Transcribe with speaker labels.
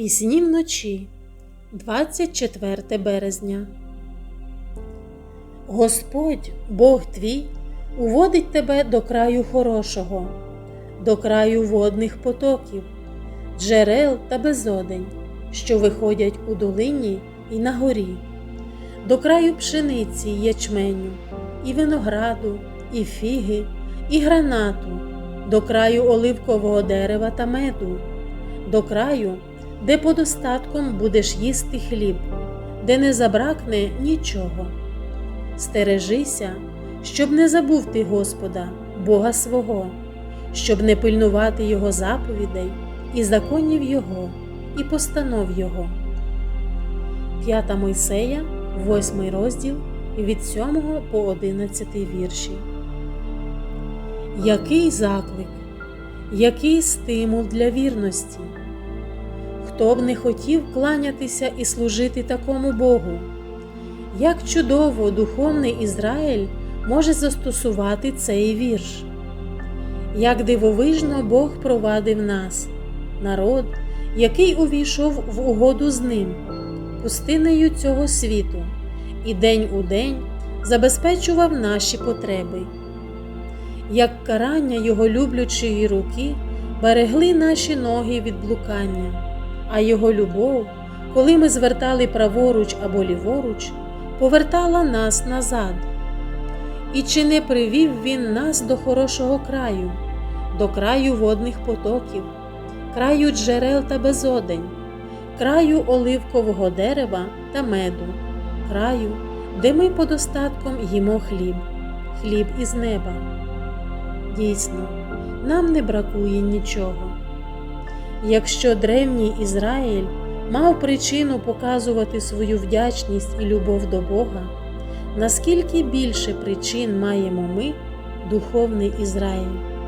Speaker 1: Пісні вночі, 24 березня. Господь, Бог твій, уводить тебе до краю хорошого, до краю водних потоків, джерел та безодень, що виходять у долині і на горі, до краю пшениці ячменю, і винограду, і фіги, і гранату, до краю оливкового дерева та меду, до краю, де подостатком будеш їсти хліб, де не забракне нічого. Стережися, щоб не забув ти Господа, Бога свого, щоб не пильнувати Його заповідей і законів Його, і постанов Його. 5 Мойсея, 8 розділ від 7 по 11 вірші. Який заклик, який стимул для вірності? Хто б не хотів кланятися і служити такому Богу? Як чудово духовний Ізраїль може застосувати цей вірш? Як дивовижно Бог провадив нас, народ, який увійшов в угоду з ним, пустинею цього світу, і день у день забезпечував наші потреби. Як карання Його люблячої руки берегли наші ноги від блукання, а Його любов, коли ми звертали праворуч або ліворуч, повертала нас назад. І чи не привів Він нас до хорошого краю, до краю водних потоків, краю джерел та безодень, краю оливкового дерева та меду, краю, де ми подостатком їмо хліб, хліб із неба. Дійсно, нам не бракує нічого. Якщо древній Ізраїль мав причину показувати свою вдячність і любов до Бога, наскільки більше причин маємо ми, духовний Ізраїль.